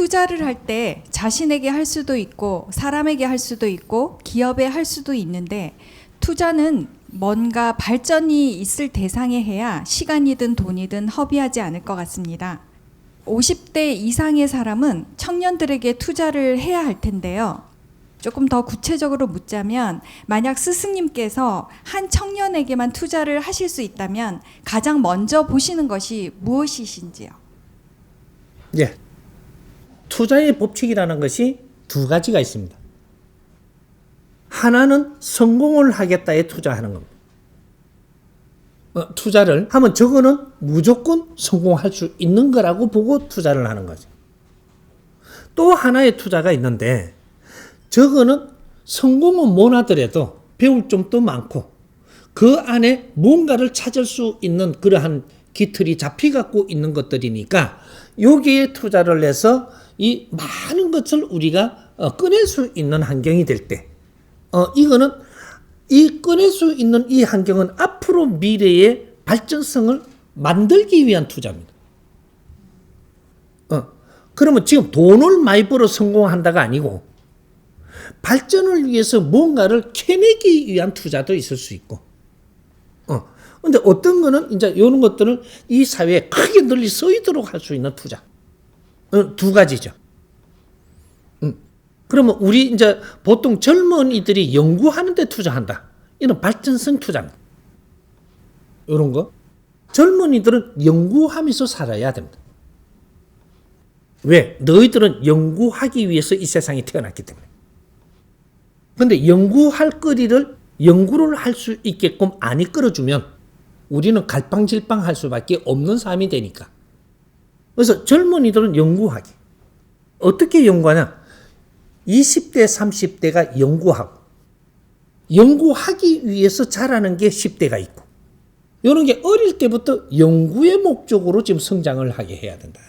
투자를 할 때 자신에게 할 수도 있고 사람에게 할 수도 있고 기업에 할 수도 있는데 투자는 뭔가 발전이 있을 대상에 해야 시간이든 돈이든 허비하지 않을 것 같습니다. 50대 이상의 사람은 청년들에게 투자를 해야 할 텐데요. 조금 더 구체적으로 묻자면 만약 스승님께서 한 청년에게만 투자를 하실 수 있다면 가장 먼저 보시는 것이 무엇이신지요? 예. 투자의 법칙이라는 것이 두 가지가 있습니다. 하나는 성공을 하겠다에 투자하는 겁니다. 어, 투자를 하면 저거는 무조건 성공할 수 있는 거라고 보고 투자를 하는 거죠. 또 하나의 투자가 있는데 저거는 성공은 못 하더라도 배울 점도 많고 그 안에 뭔가를 찾을 수 있는 그러한 기틀이 잡히 갖고 있는 것들이니까 여기에 투자를 해서 이 많은 것을 우리가 어, 꺼낼 수 있는 환경이 될 때, 어, 이거는 이 꺼낼 수 있는 이 환경은 앞으로 미래의 발전성을 만들기 위한 투자입니다. 어, 그러면 지금 돈을 많이 벌어 성공한다가 아니고 발전을 위해서 뭔가를 캐내기 위한 투자도 있을 수 있고, 어, 근데 어떤 거는 이제 이런 것들은 이 사회에 크게 널리 쓰이도록 할 수 있는 투자. 어, 두 가지죠. 음. 그러면 우리 이제 보통 젊은이들이 연구하는 데 투자한다. 이런 발전성 투자입니다. 이런 거. 젊은이들은 연구하면서 살아야 됩니다. 왜? 너희들은 연구하기 위해서 이 세상에 태어났기 때문에. 근데 연구할 거리를 연구를 할 수 있게끔 안 이끌어주면 우리는 갈팡질팡 할 수밖에 없는 삶이 되니까. 그래서 젊은이들은 연구하기. 어떻게 연구하냐? 20대, 30대가 연구하고, 연구하기 위해서 자라는 게 10대가 있고, 이런 게 어릴 때부터 연구의 목적으로 지금 성장을 하게 해야 된다.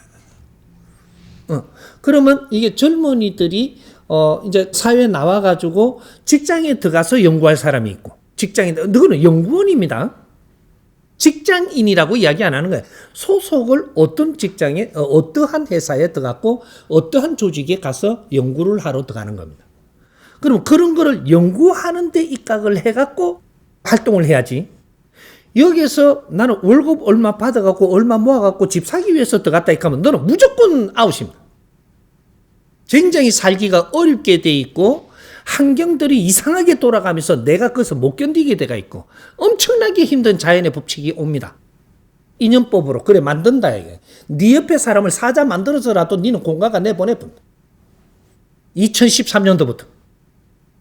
어, 그러면 이게 젊은이들이 어, 이제 사회에 나와 가지고 직장에 들어가서 연구할 사람이 있고, 직장인, 너는 연구원입니다. 직장인이라고 이야기 안 하는 거예요. 소속을 어떤 직장에, 어, 어떠한 회사에 들어갔고, 어떠한 조직에 가서 연구를 하러 들어가는 겁니다. 그럼 그런 거를 연구하는 데 입각을 해 갖고 활동을 해야지. 여기서 나는 월급 얼마 받아 갖고 얼마 모아 갖고 집 사기 위해서 들어갔다 이하면 너는 무조건 아웃입니다. 굉장히 살기가 어렵게 돼 있고 환경들이 이상하게 돌아가면서 내가 그것을 못 견디게 돼가 있고 엄청나게 힘든 자연의 법칙이 옵니다. 인연법으로 그래 만든다 이게. 네 옆에 사람을 사자 만들어서라도 니는 공가가 내보내본다. 2013년도부터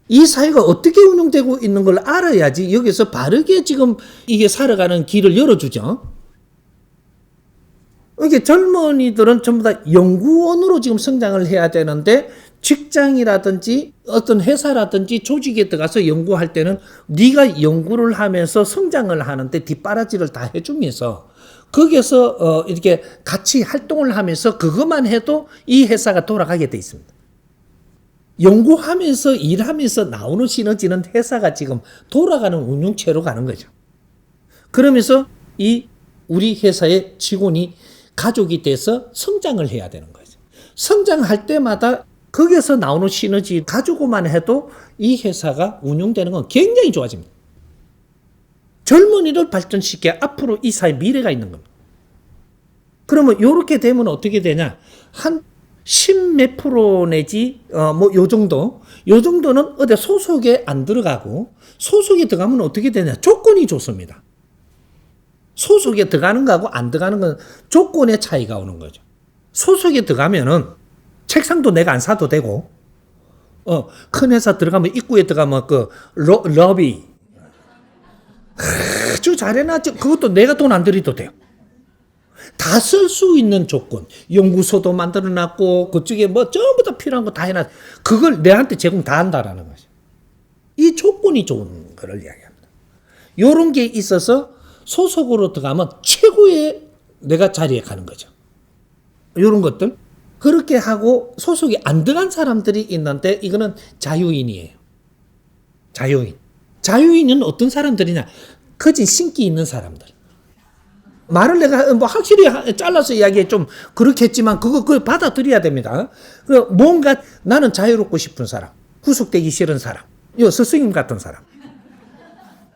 이 사회가 어떻게 운영되고 있는 걸 알아야지 여기서 바르게 지금 이게 살아가는 길을 열어주죠. 이게 젊은이들은 전부 다 연구원으로 지금 성장을 해야 되는데 직장이라든지 어떤 회사라든지 조직에 들어가서 연구할 때는 네가 연구를 하면서 성장을 하는데 뒷바라지를 다 해주면서 거기에서 어 이렇게 같이 활동을 하면서 그것만 해도 이 회사가 돌아가게 돼 있습니다. 연구하면서 일하면서 나오는 시너지는 회사가 지금 돌아가는 운영체로 가는 거죠. 그러면서 이 우리 회사의 직원이 가족이 돼서 성장을 해야 되는 거죠. 성장할 때마다 거기에서 나오는 시너지 가지고만 해도 이 회사가 운영되는 건 굉장히 좋아집니다. 젊은이를 발전시켜 앞으로 이 사회 미래가 있는 겁니다. 그러면 이렇게 되면 어떻게 되냐? 한10몇 프로 내지 어 뭐 요 정도 요 정도는 어디 소속에 안 들어가고 소속에 들어가면 어떻게 되냐? 조건이 좋습니다. 소속에 들어가는 거하고 안 들어가는 건 조건의 차이가 오는 거죠. 소속에 들어가면은 책상도 내가 안 사도 되고, 어, 큰 회사 들어가면 입구에 들어가면 그 러, 러비 아주 잘해놨죠. 그것도 내가 돈 안 들여도 돼요. 다 쓸 수 있는 조건. 연구소도 만들어놨고, 그쪽에 뭐 전부 다 필요한 거 다 해놨. 그걸 내한테 제공 다 한다라는 거죠. 이 조건이 좋은 거를 이야기합니다. 요런 게 있어서 소속으로 들어가면 최고의 내가 자리에 가는 거죠. 요런 것들. 그렇게 하고 소속이 안 들어간 사람들이 있는데 이거는 자유인이에요. 자유인. 자유인은 어떤 사람들이냐? 거진 신기 있는 사람들. 말을 내가 뭐 확실히 하- 잘라서 이야기해 좀 그렇겠지만 그거 그걸 받아들여야 됩니다. 그 뭔가 나는 자유롭고 싶은 사람, 구속되기 싫은 사람, 요 스승님 같은 사람.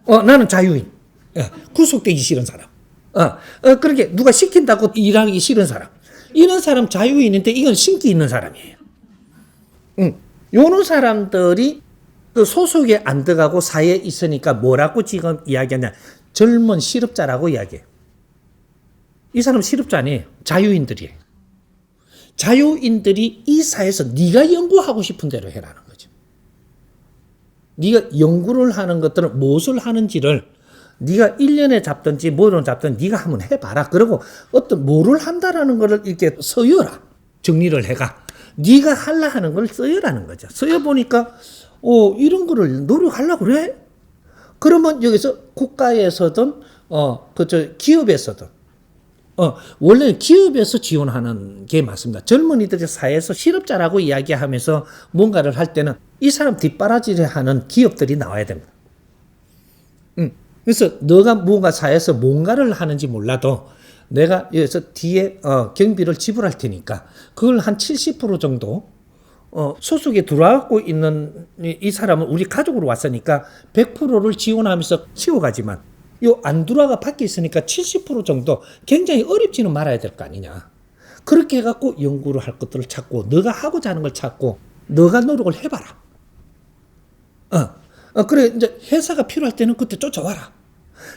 어 나는 자유인, 예, 구속되기 싫은 사람. 어, 어 그렇게 누가 시킨다고 일하기 싫은 사람. 이런 사람 자유인인데 이건 신기 있는 사람이에요. 응. 요런 사람들이 그 소속에 안 들어가고 사회에 있으니까 뭐라고 지금 이야기하냐. 젊은 실업자라고 이야기해요. 이 사람 실업자 아니에요. 자유인들이에요. 자유인들이 이 사회에서 네가 연구하고 싶은 대로 해라는 거죠. 네가 연구를 하는 것들은 무엇을 하는지를 네가 1년에 잡든지 뭐를 잡든 네가 한번 해봐라. 그리고 어떤 뭐를 한다라는 거를 이렇게 써여라. 정리를 해가. 네가 할라 하는 걸 써여라는 거죠. 써여 보니까 어 이런 거를 노력하려고 그래. 그러면 여기서 국가에서든 어 그저 기업에서든 어 원래 기업에서 지원하는 게 맞습니다. 젊은이들이 사회에서 실업자라고 이야기하면서 뭔가를 할 때는 이 사람 뒷바라지를 하는 기업들이 나와야 됩니다. 음. 그래서 너가 뭔가 사회에서 뭔가를 하는지 몰라도 내가 여기서 뒤에 어, 경비를 지불할 테니까 그걸 한 70% 정도 어, 소속에 들어가고 있는 이, 이 사람은 우리 가족으로 왔으니까 100%를 지원하면서 키워가지만 요 안 들어가 밖에 있으니까 70% 정도 굉장히 어렵지는 말아야 될 거 아니냐. 그렇게 해갖고 연구를 할 것들을 찾고 너가 하고자 하는 걸 찾고 너가 노력을 해봐라. 어, 어, 그래 이제 회사가 필요할 때는 그때 쫓아와라.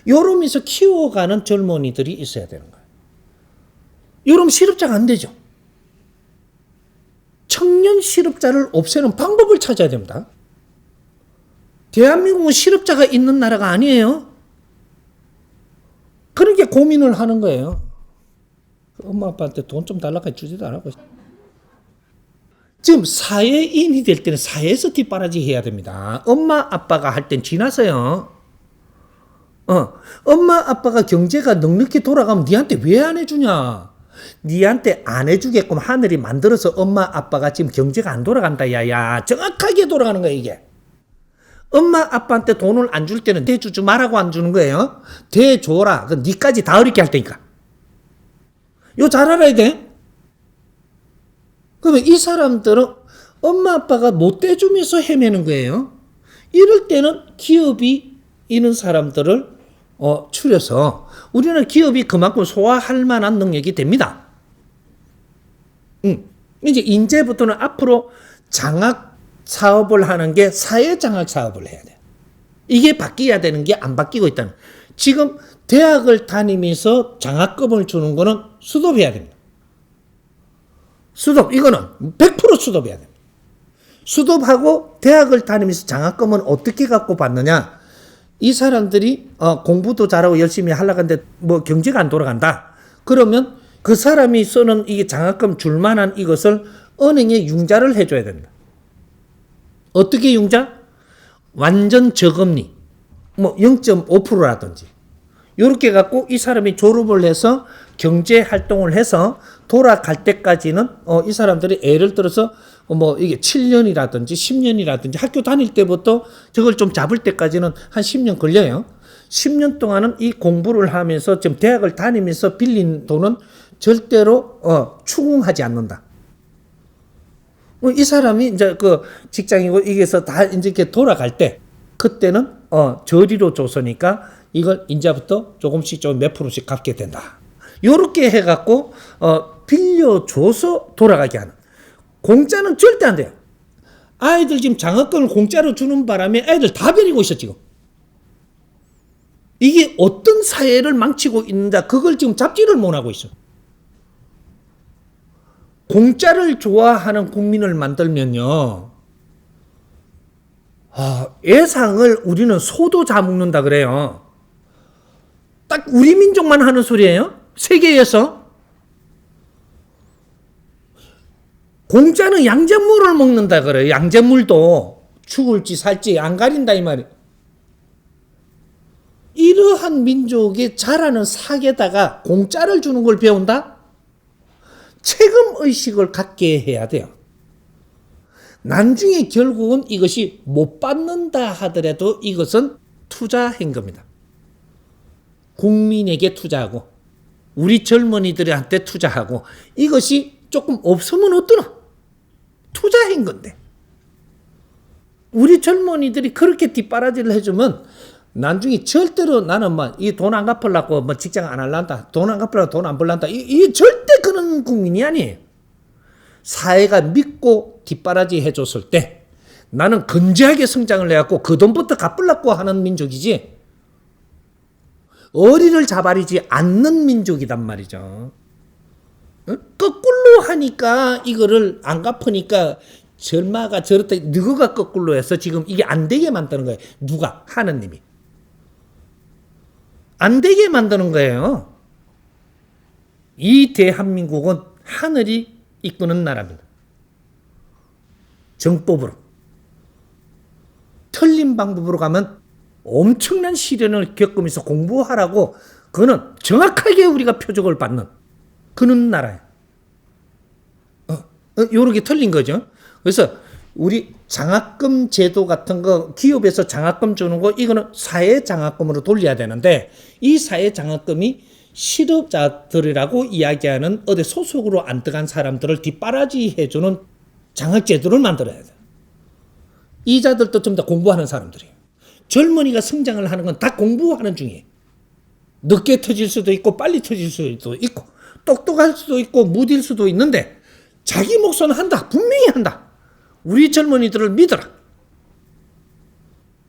요러면서 키워가는 젊은이들이 있어야 되는 거예요. 요럼 실업자가 안 되죠. 청년 실업자를 없애는 방법을 찾아야 됩니다. 대한민국은 실업자가 있는 나라가 아니에요. 그렇게 고민을 하는 거예요. 엄마 아빠한테 돈 좀 달라고 주지도 않고. 지금 사회인이 될 때는 사회에서 뒷바라지 해야 됩니다. 엄마 아빠가 할 땐 지나서요. 어, 엄마 아빠가 경제가 넉넉히 돌아가면 니한테 왜 안 해주냐? 니한테 안 해주게끔 하늘이 만들어서 엄마 아빠가 지금 경제가 안 돌아간다 야야 정확하게 돌아가는 거야 이게. 엄마 아빠한테 돈을 안 줄 때는 대주지 말라고 안 주는 거예요. 대줘라. 그 니까지 다 어렵게 할 테니까. 요 잘 알아야 돼. 그러면 이 사람들은 엄마 아빠가 못 대주면서 헤매는 거예요. 이럴 때는 기업이 이런 사람들을 어, 추려서 우리는 기업이 그만큼 소화할 만한 능력이 됩니다. 음. 이제 이제부터는 앞으로 장학 사업을 하는 게 사회 장학 사업을 해야 돼. 이게 바뀌어야 되는 게 안 바뀌고 있다는. 지금 대학을 다니면서 장학금을 주는 거는 수도해야 됩니다. 수도 이거는 100% 수도해야 됩니다. 수도하고 대학을 다니면서 장학금은 어떻게 갖고 받느냐? 이 사람들이 어, 공부도 잘하고 열심히 하려고 하는데 뭐 경제가 안 돌아간다. 그러면 그 사람이 쓰는 이 장학금 줄 만한 이것을 은행에 융자를 해줘야 된다. 어떻게 융자? 완전 저금리. 뭐 0.5%라든지. 이렇게 갖고 이 사람이 졸업을 해서 경제 활동을 해서 돌아갈 때까지는 어, 이 사람들이 예를 들어서 어, 뭐 이게 7년이라든지 10년이라든지 학교 다닐 때부터 저걸 좀 잡을 때까지는 한 10년 걸려요. 10년 동안은 이 공부를 하면서 지금 대학을 다니면서 빌린 돈은 절대로 어, 추궁하지 않는다. 어, 이 사람이 이제 그 직장이고 이게서 다 이제 이렇게 돌아갈 때 그때는 어 저리로 줬으니까 이걸 이제부터 조금씩 좀 몇 프로씩 갚게 된다. 요렇게 해갖고 어 빌려줘서 돌아가게 하는 공짜는 절대 안 돼요. 아이들 지금 장학금을 공짜로 주는 바람에 애들 다 버리고 있어 지금. 이게 어떤 사회를 망치고 있는가 그걸 지금 잡지를 못하고 있어. 공짜를 좋아하는 국민을 만들면요. 아, 예상을 우리는 소도 잡먹는다 그래요. 딱 우리 민족만 하는 소리예요. 세계에서. 공짜는 양잿물을 먹는다 그래요. 양잿물도 죽을지 살지 안 가린다 이 말이에요. 이러한 민족이 잘하는 사계다가 공짜를 주는 걸 배운다? 책임 의식을 갖게 해야 돼요. 나중에 결국은 이것이 못 받는다 하더라도 이것은 투자한 겁니다. 국민에게 투자하고 우리 젊은이들한테 투자하고 이것이 조금 없으면 어떠나? 투자한 건데. 우리 젊은이들이 그렇게 뒷바라지를 해주면 나중에 절대로 나는 뭐이 돈 안 갚으려고 뭐 직장 안 할란다. 돈 안 갚으려고 돈 안 벌란다. 이, 이 절대 그런 국민이 아니에요. 사회가 믿고 뒷바라지 해줬을 때 나는 건재하게 성장을 해갖고 그 돈부터 갚으려고 하는 민족이지 어리를 자바리지 않는 민족이단 말이죠. 어? 거꾸로 하니까 이거를 안 갚으니까 절마가 저렇다 누가 거꾸로 해서 지금 이게 안 되게 만드는 거예요. 누가 하느님이 안 되게 만드는 거예요. 이 대한민국은 하늘이 이끄는 나라입니다. 정법으로 틀린 방법으로 가면 엄청난 시련을 겪으면서 공부하라고 그는 정확하게 우리가 표적을 받는 그런 나라예요. 어, 어, 요렇게 틀린 거죠. 그래서 우리 장학금 제도 같은 거 기업에서 장학금 주는 거 이거는 사회 장학금으로 돌려야 되는데 이 사회 장학금이 실업자들이라고 이야기하는 어디 소속으로 안 들어간 사람들을 뒷바라지 해주는 장학 제도를 만들어야 돼. 이자들도 좀더 공부하는 사람들이에요. 젊은이가 성장을 하는 건 다 공부하는 중이에요. 늦게 터질 수도 있고 빨리 터질 수도 있고 똑똑할 수도 있고 무딜 수도 있는데 자기 몫은 한다. 분명히 한다. 우리 젊은이들을 믿어라.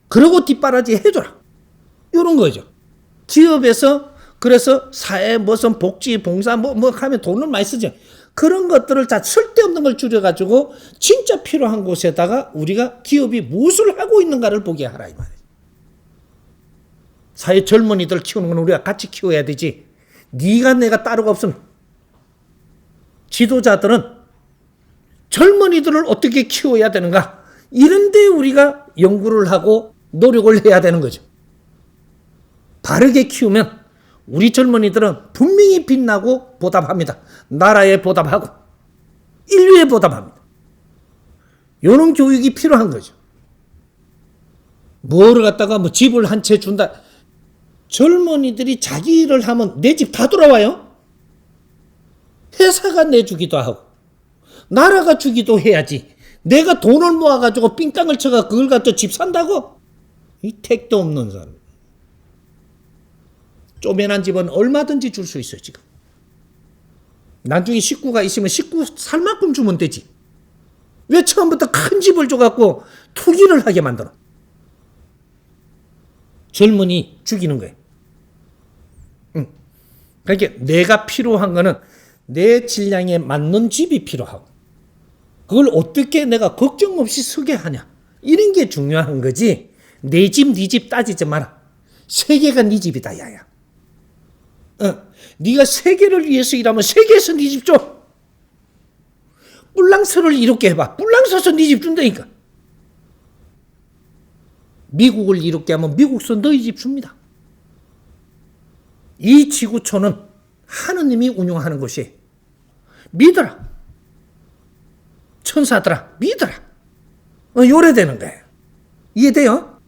그러고 뒷바라지 해줘라. 이런 거죠. 기업에서 그래서 사회 무슨 복지 봉사 뭐뭐 하면 돈을 많이 쓰죠. 그런 것들을 다 쓸데없는 걸 줄여가지고 진짜 필요한 곳에다가 우리가 기업이 무엇을 하고 있는가를 보게 하라 이 말이에요. 사회 젊은이들 키우는 건 우리가 같이 키워야 되지. 네가 내가 따로가 없으면 지도자들은 젊은이들을 어떻게 키워야 되는가 이런데 우리가 연구를 하고 노력을 해야 되는 거죠. 바르게 키우면 우리 젊은이들은 분명히 빛나고 보답합니다. 나라에 보답하고 인류에 보답합니다. 이런 교육이 필요한 거죠. 뭐를 갖다가 뭐 집을 한 채 준다. 젊은이들이 자기 일을 하면 내 집 다 돌아와요. 회사가 내주기도 하고 나라가 주기도 해야지. 내가 돈을 모아가지고 삥땅을 쳐가 그걸 갖다 집 산다고? 이 택도 없는 사람. 쪼매난 집은 얼마든지 줄 수 있어요, 지금. 나중에 식구가 있으면 식구 살 만큼 주면 되지. 왜 처음부터 큰 집을 줘갖고 투기를 하게 만들어? 젊은이 죽이는 거예요. 응. 그러니까 내가 필요한 거는 내 질량에 맞는 집이 필요하고, 그걸 어떻게 내가 걱정 없이 쓰게 하냐. 이런 게 중요한 거지. 내 집, 네 집 따지지 마라. 세계가 네 집이다, 야야. 어, 네가 세계를 위해서 일하면 세계에서 네 집 줘. 뿔랑서를 이롭게 해봐. 뿔랑서서 네 집 준다니까. 미국을 이롭게 하면 미국서 너희 집 줍니다. 이 지구촌은 하느님이 운영하는 곳이 믿어라. 천사들아 믿어라. 어, 요래 되는 거예요. 이해돼요?